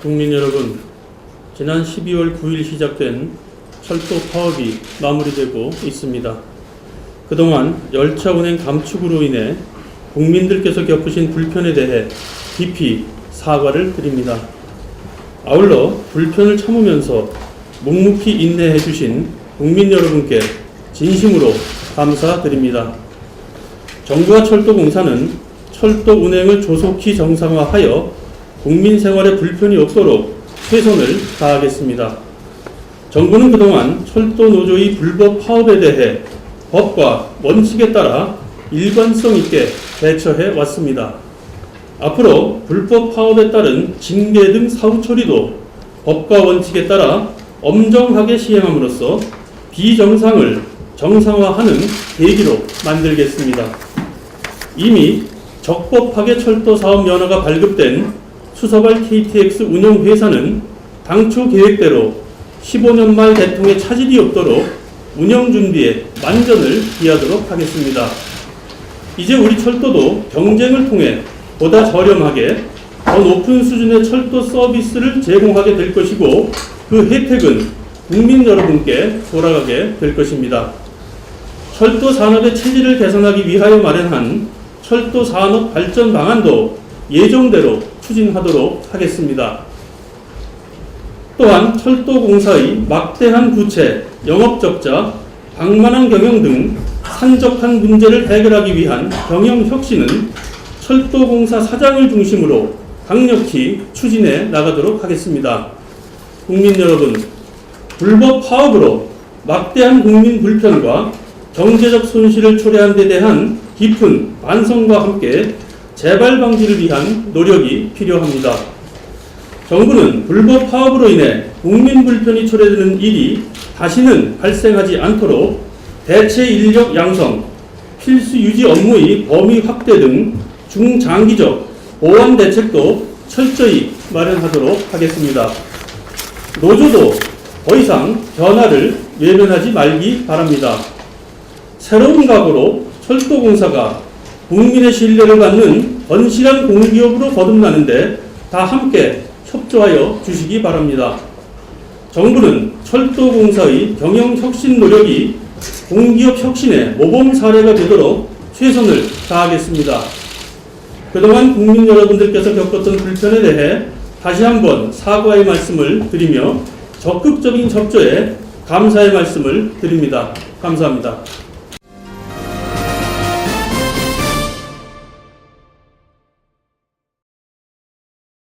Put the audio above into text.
국민 여러분, 지난 12월 9일 시작된 철도 파업이 마무리되고 있습니다. 그동안 열차 운행 감축으로 인해 국민들께서 겪으신 불편에 대해 깊이 사과를 드립니다. 아울러 불편을 참으면서 묵묵히 인내해 주신 국민 여러분께 진심으로 감사드립니다. 정부와 철도공사는 철도 운행을 조속히 정상화하여 국민 생활에 불편이 없도록 최선을 다하겠습니다. 정부는 그동안 철도 노조의 불법 파업에 대해 법과 원칙에 따라 일관성 있게 대처해 왔습니다. 앞으로 불법 파업에 따른 징계 등 사후 처리도 법과 원칙에 따라 엄정하게 시행함으로써 비정상을 정상화하는 계기로 만들겠습니다. 이미 적법하게 철도 사업 면허가 발급된 수서발 KTX 운영 회사는 당초 계획대로 15년 말 개통에 차질이 없도록 운영 준비에 만전을 기하도록 하겠습니다. 이제 우리 철도도 경쟁을 통해 보다 저렴하게 더 높은 수준의 철도 서비스를 제공하게 될 것이고 그 혜택은 국민 여러분께 돌아가게 될 것입니다. 철도 산업의 체질을 개선하기 위하여 마련한 철도 산업 발전 방안도 예정대로 추진하도록 하겠습니다. 또한 철도공사의 막대한 부채, 영업적자, 방만한 경영 등 산적한 문제를 해결하기 위한 경영 혁신은 철도공사 사장을 중심으로 강력히 추진해 나가도록 하겠습니다. 국민 여러분, 불법 파업으로 막대한 국민 불편과 경제적 손실을 초래한 데 대한 깊은 반성과 함께 재발 방지를 위한 노력이 필요합니다. 정부는 불법 파업으로 인해 국민 불편이 초래되는 일이 다시는 발생하지 않도록 대체 인력 양성, 필수 유지 업무의 범위 확대 등 중장기적 보완 대책도 철저히 마련하도록 하겠습니다. 노조도 더 이상 변화를 외면하지 말기 바랍니다. 새로운 각오로 철도공사가 국민의 신뢰를 받는 건실한 공기업으로 거듭나는데 다 함께 협조하여 주시기 바랍니다. 정부는 철도공사의 경영 혁신 노력이 공기업 혁신의 모범 사례가 되도록 최선을 다하겠습니다. 그동안 국민 여러분들께서 겪었던 불편에 대해 다시 한번 사과의 말씀을 드리며 적극적인 협조에 감사의 말씀을 드립니다. 감사합니다.